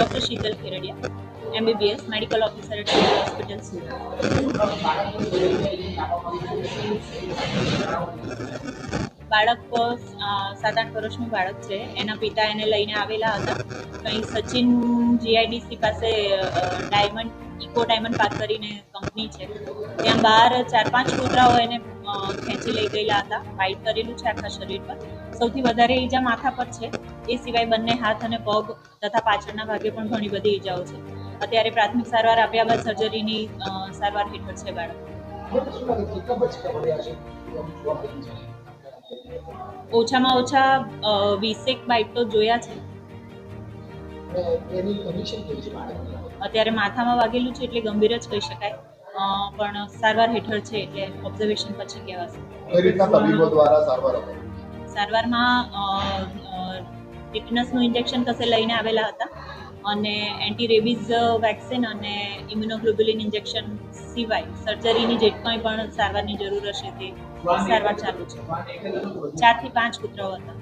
Doctor Sheetal Kheradiya MBBS medical officer at hospital Surat બાળક સાત આઠ વર્ષનું બાળક છે. એના પિતા એને લઈને આવેલા હતા. કંઈ સચિન જીઆઈડીસી પાસે ડાયમંડ, ઇકો ડાયમંડ પાર્ક કરીને કંપની છે. ત્યાં બહાર ચાર, પાંચ કૂતરાઓ એને ખેંચી લઈ ગયેલા હતા. બાઇટ કરેલું છે આખા શરીર પર. સૌથી વધારે ઈજા માથા પર છે. એ સિવાય બંને હાથ અને પગ તથા પાછળના ભાગે પણ ઘણી બધી ઈજાઓ છે. અત્યારે પ્રાથમિક સારવાર આપ્યા બાદ સર્જરીની સારવાર હેઠળ છે બાળક. ઓછામાં ઓછા વીસેક બાઇટ તો જોયા છે. અત્યારે માથામાં વાગેલું છે એટલે ગંભીર જ કહી શકાય. પણ સારવાર હેઠળ છે એટલે ઓબ્ઝર્વેશન પછી કહેવાશે. કઈ રીતના તબીબો દ્વારા સારવાર સારવારમાં અ, ઇન્જેક્શન કસે લઈને આવેલા હતા અને એન્ટી રેબીઝ વેક્સિન અને ઇમ્યુનોગ્લોબ્યુલિન ઇન્જેક્શન સિવાય સર્જરીની જે કંઈ પણ સારવારની જરૂર હશે તે સારવાર ચાલુ છે. ચારથી પાંચ કૂતરાઓ હતા.